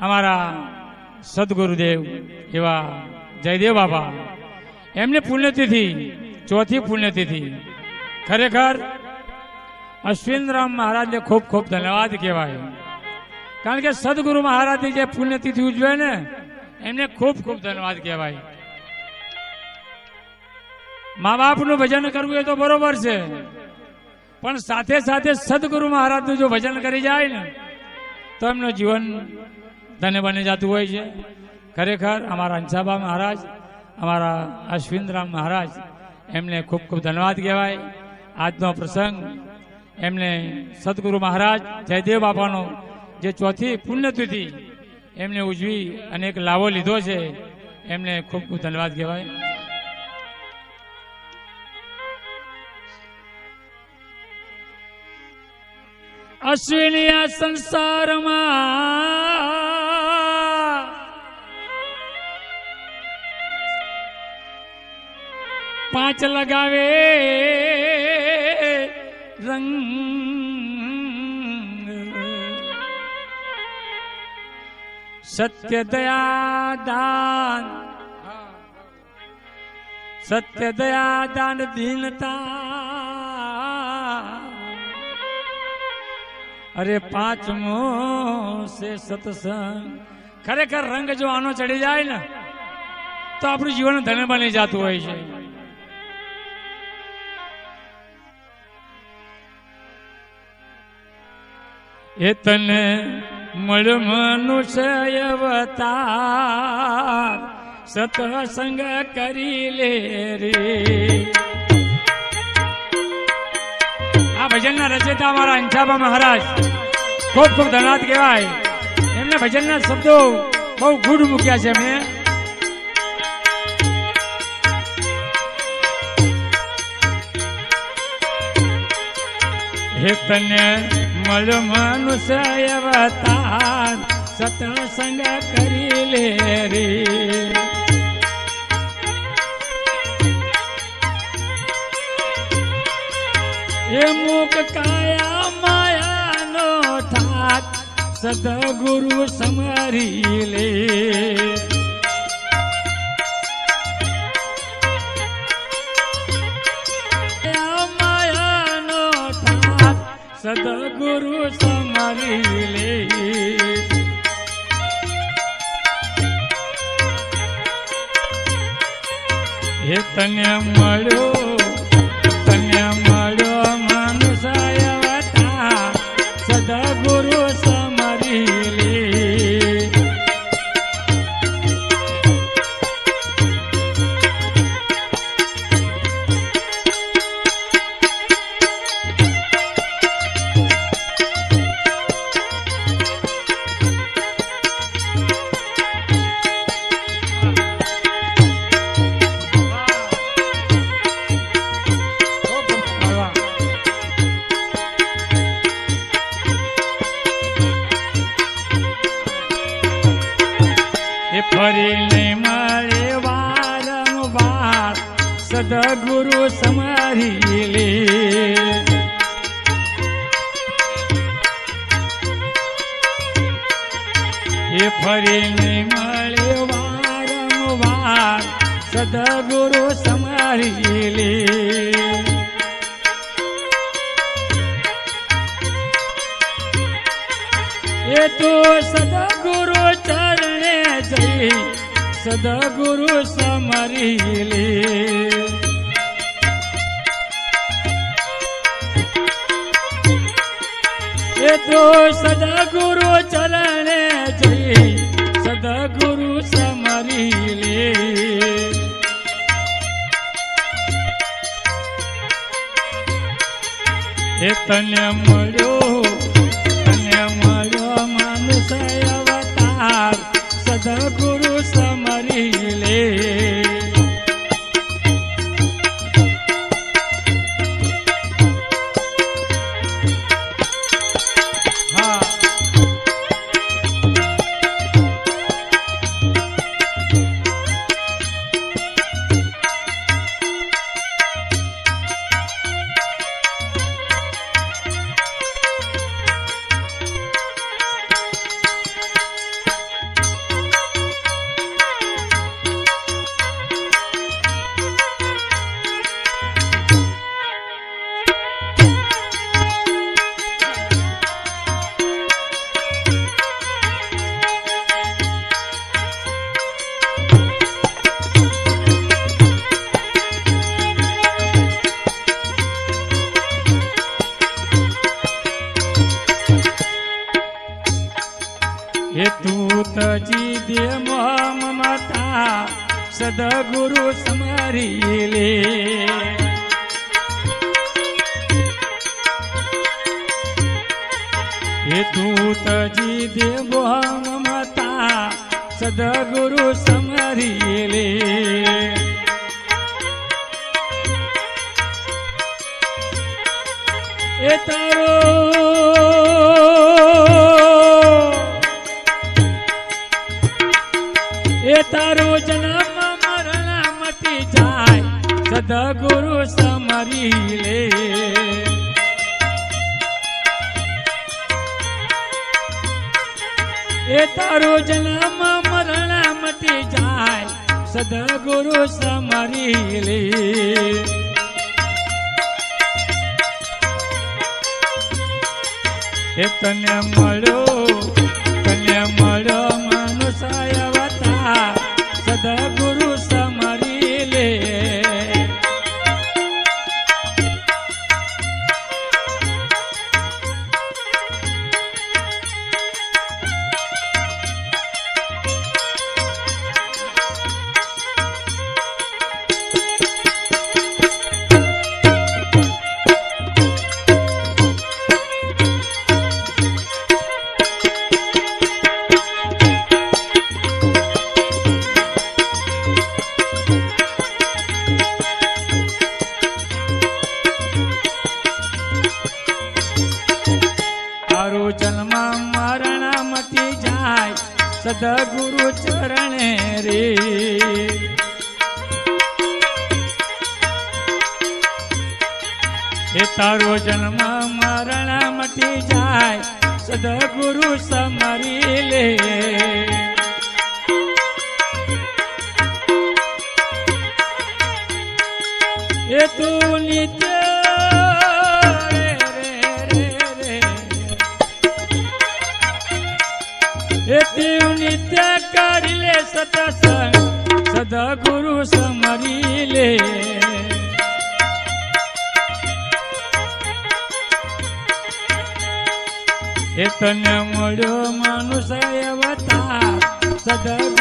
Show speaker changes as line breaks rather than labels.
અમારા સદગુરુદેવ એવા જયદેવ બાબા એમને પુણ્યતિથિ, ચોથી પુણ્યતિથિ. ખરેખર અશ્વિનરામ મહારાજને ખૂબ ખૂબ ધન્યવાદ કહેવાય. કારણ કે સદગુરુ મહારાજની જે પુણ્યતિથિ ઉજવે ને, એમને ખૂબ ખૂબ ધન્યવાદ કહેવાય. મા બાપનું ભજન કરવું એ તો બરોબર છે. પણ સાથે સાથે સદગુરુ મહારાજનું જો ભજન કરી જાય ને, તો એમનું જીવન ધન્ય બની જતું હોય છે ખરેખર અમારા અંશાબા મહારાજ અમારા અશ્વિનરામ મહારાજ એમને ખૂબ ખૂબ ધન્યવાદ કહેવાય આજનો પ્રસંગ એમને સદગુરુ મહારાજ જયદેવ બાપાનો જે ચોથી પુણ્યતિથિ એમને ઉજવી અને એક લાવો લીધો છે એમને ખૂબ ખૂબ ધન્યવાદ કહેવાય અશ્વિની આ સંસારમાં પાંચ લગાવે. રંગ. સત્ય દયા દાન. સત્ય દયા દાન દીનતા. અરે પાંચમો છે સત્સંગ. ખરેખર રંગ જો આનો ચડી જાય ને, તો આપણું જીવન ધન્ય બની જતું હોય છે. એ તને મળ મનુષ્ય અવતાર, સત્સંગ કરી લે રે. આ ભજનના રચયતા અમારા અંછાબા મહારાજ ખૂબ ખૂબ ધનાત કહેવાય. એમને ભજનના શબ્દો બહુ ગુડ મૂક્યા છે એમને. હે તને મળ મનુષ્ય અવતાર સત્સંગ કરી લે રે. એ મુખ કાયા માયાનો થાક, સદગુરુ સમરી લે. સદગુરુ સમરી લે હે તને મળ્યો સમરી લે એ ફરીને મળે વારંવાર સદગુરુ સમરી લે એ તો સદગુરુ ચરણે જઈ સદગુરુ સમરી લે તો સદગુરુ ચરણે જઈ, સદગુરુ સમરી લે. એ તને મળ્યો તને મળ્યો માનુષય અવતાર, સદગુરુ સમરી લે. એ તું તજી દે મમતા સદગુરુ સમારી લે. એ તું તજી દે મમતા સદગુરુ સમારી લે. એ તારો એ તારો જન્મ મરણ મટી જાય. સદગુરુ સમરી લે. એ તને મળ્યો તને મળ્યો. રે એ તારો જન્મ મરણ મટી જાય સદગુરુ સમરી લે. એ તું સદગુરુ સમરી લે એ તને મળ્યો મનુષ્ય અવતાર સદગુરુ